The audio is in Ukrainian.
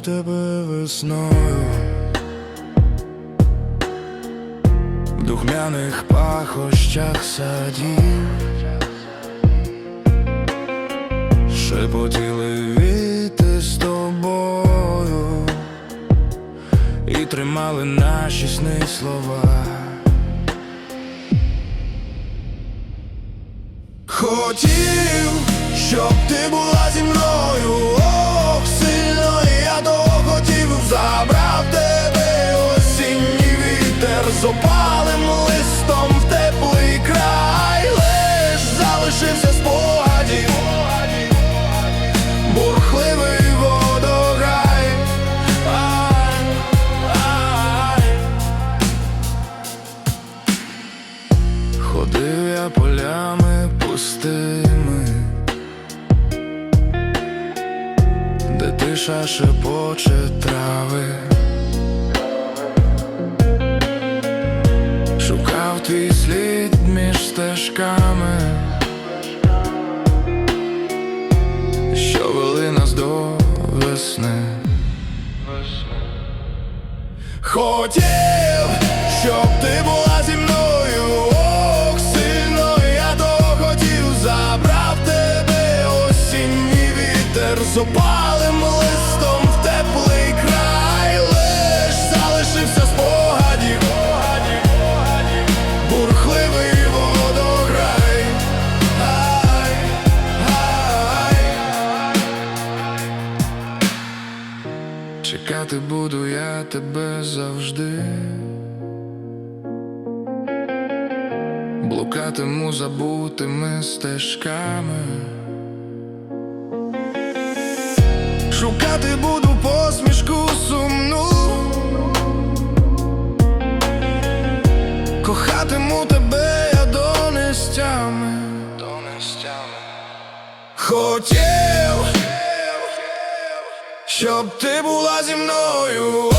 мною в духмяних пахощах садів, шепотіли віти з тобою. І тримали наші сни слова. Хотів, щоб ти була зі мною, опалим листом в теплий край, лиш залишився спогадів, бурхливий водограй. Ай, ай. Ходив я полями пустими, де тиша шепоче між стежками, що вели нас до весни. Хотів, щоб ти була зі мною, ох, сильно я того забрав тебе осінній вітер з Чекати буду я тебе завжди. Блукатиму забутими стежками. Шукати буду посмішку сумну. Кохатиму тебе я донестями. Донестями. Хотів, щоб ти була зі мною.